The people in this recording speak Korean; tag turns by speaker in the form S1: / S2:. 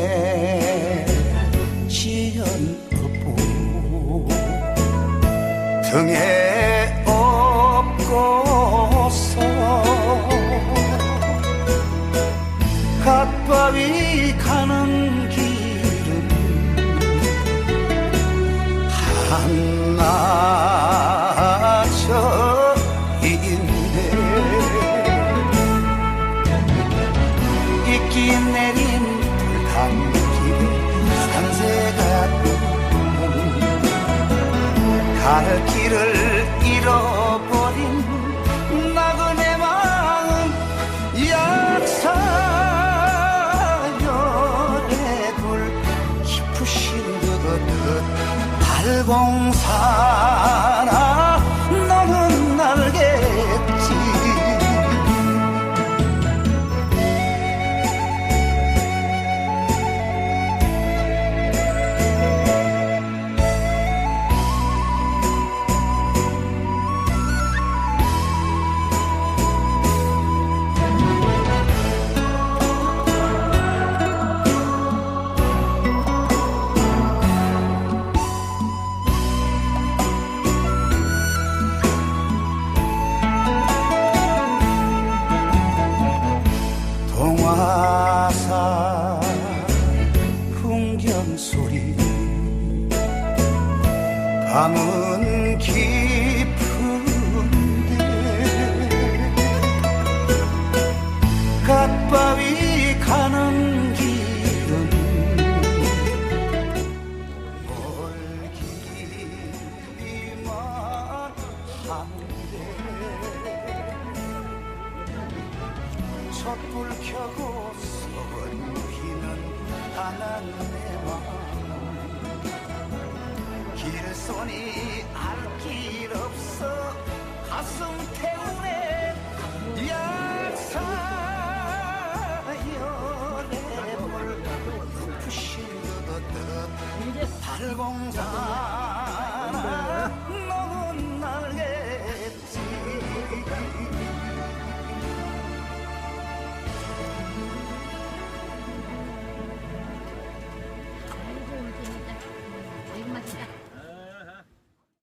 S1: 생에 지연업고. 등에 업고서 갓바위 가는 길은 한나절 인데. 있기 내린 갈 길을 잃어버린 나그네 마음 약사열의 불 깊으신 듯 발공사나 밤은 깊은데 갓바위 가는 길은 멀기만 한데 촛불 켜고 선피는 하나님의 마음. 길 손이 알 길 없어. 가슴 태우네. 약사연의 불 부신 듯 발공자